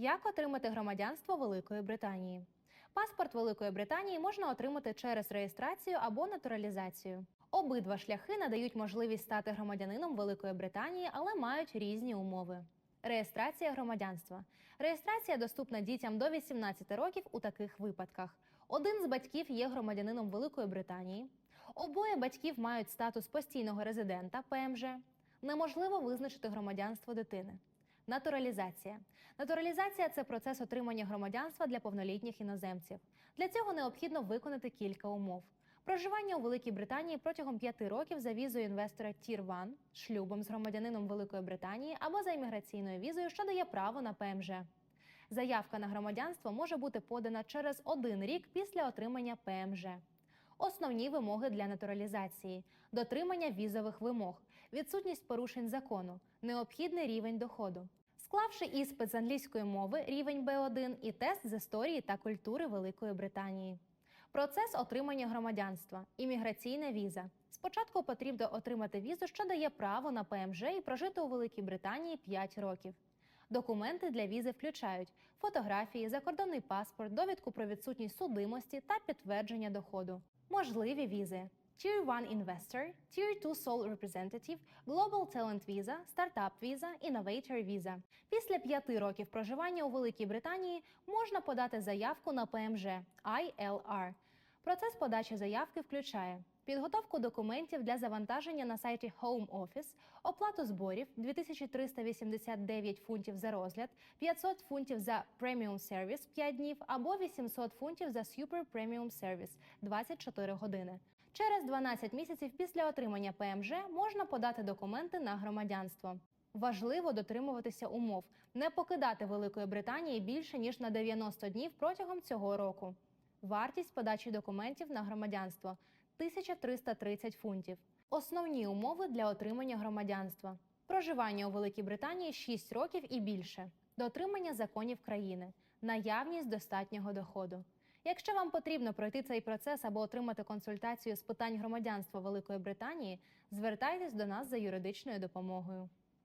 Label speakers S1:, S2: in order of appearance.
S1: Як отримати громадянство Великої Британії? Паспорт Великої Британії можна отримати через реєстрацію або натуралізацію. Обидва шляхи надають можливість стати громадянином Великої Британії, але мають різні умови. Реєстрація громадянства. Реєстрація доступна дітям до 18 років у таких випадках. Один з батьків є громадянином Великої Британії. Обоє батьків мають статус постійного резидента ПМЖ. Неможливо визначити громадянство дитини. Натуралізація. Натуралізація це процес отримання громадянства для повнолітніх іноземців. Для цього необхідно виконати кілька умов. Проживання у Великій Британії протягом п'яти років за візою інвестора Tier 1, шлюбом з громадянином Великої Британії або за імміграційною візою, що дає право на ПМЖ. Заявка на громадянство може бути подана через один рік після отримання ПМЖ. Основні вимоги для натуралізації: дотримання візових вимог, відсутність порушень закону, необхідний рівень доходу. Склавши іспит з англійської мови рівень Б1 і тест з історії та культури Великої Британії. Процес отримання громадянства, імміграційна віза. Спочатку потрібно отримати візу, що дає право на ПМЖ і прожити у Великій Британії 5 років. Документи для візи включають фотографії, закордонний паспорт, довідку про відсутність судимості та підтвердження доходу. Можливі візи. Tier 1 Investor, Tier 2 Sole Representative, Global Talent Visa, Startup Visa, Innovator Visa. Після п'яти років проживання у Великій Британії можна подати заявку на ПМЖ ILR. Процес подачі заявки включає підготовку документів для завантаження на сайті Home Office, оплату зборів 2389 фунтів за розгляд, 500 фунтів за Premium Service 5 днів або 800 фунтів за Super Premium Service 24 години. Через 12 місяців після отримання ПМЖ можна подати документи на громадянство. Важливо дотримуватися умов, не покидати Великої Британії більше ніж на 90 днів протягом цього року. Вартість подачі документів на громадянство 1330 фунтів. Основні умови для отримання громадянства: проживання у Великій Британії 6 років і більше, дотримання законів країни, наявність достатнього доходу. Якщо вам потрібно пройти цей процес або отримати консультацію з питань громадянства Великої Британії, звертайтесь до нас за юридичною допомогою.